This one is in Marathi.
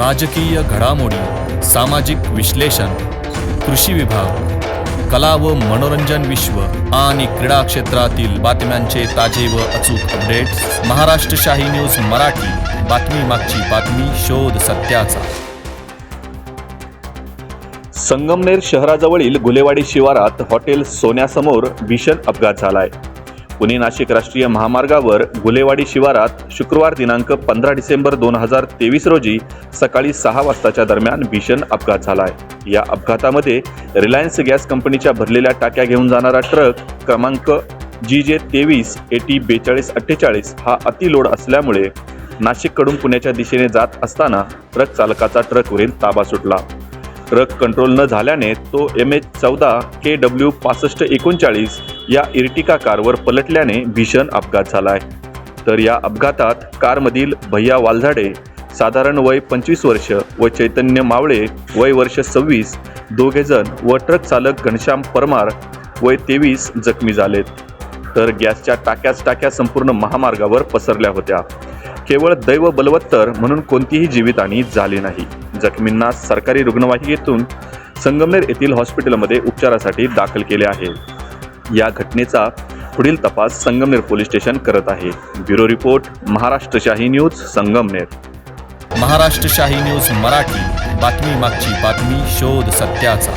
राजकीय घडामोडी सामाजिक विश्लेषण कृषी विभाग कला व मनोरंजन विश्व आणि क्रीडा क्षेत्रातील बातम्यांचे ताजे व अचूक अपडेट्स महाराष्ट्र शाही न्यूज मराठी. बातमी मागची बातमी शोध सत्याचा. संगमनेर शहराजवळील गुलेवाडी शिवारात हॉटेल सोन्यासमोर भीषण अपघात झालाय. पुणे नाशिक राष्ट्रीय महामार्गावर गुलेवाडी शिवारात शुक्रवार दिनांक पंधरा डिसेंबर दोन हजार तेवीस रोजी सकाळी सहा वाजताच्या दरम्यान भीषण अपघात झालाय. या अपघातामध्ये रिलायन्स गॅस कंपनीच्या भरलेल्या टाक्या घेऊन जाणारा ट्रक क्रमांक जी जे तेवीस एटी बेचाळीस अठ्ठेचाळीस हा अतिलोड असल्यामुळे नाशिककडून पुण्याच्या दिशेने जात असताना ट्रक चालकाचा ट्रकवरील ताबा सुटला. ट्रक कंट्रोल न झाल्याने तो एम एच चौदा के डब्ल्यू पासष्ट एकोणचाळीस या इर्टिका कारवर पलटल्याने भीषण अपघात झाला आहे. तर या अपघातात कारमधील भैया वालझाडे साधारण वय पंचवीस वर्ष व चैतन्य मावळे वय वर्ष सव्वीस दोघेजण व ट्रक चालक घनश्याम परमार वय तेवीस जखमी झालेत. तर गॅसच्या टाक्याच टाक्या संपूर्ण महामार्गावर पसरल्या होत्या. केवळ दैव बलवत्तर म्हणून कोणतीही जीवितहानी झाली नाही. जखमींना सरकारी रुग्णवाहिकेतून संगमनेर येथील हॉस्पिटलमध्ये उपचारासाठी दाखल केले आहे. या घटनेचा पुढील तपास संगमनेर पोलीस स्टेशन करत आहे. ब्युरो रिपोर्ट महाराष्ट्र शाही न्यूज संगमनेर. महाराष्ट्र शाही न्यूज मराठी. बातमी मागची बातमी शोध सत्याचा.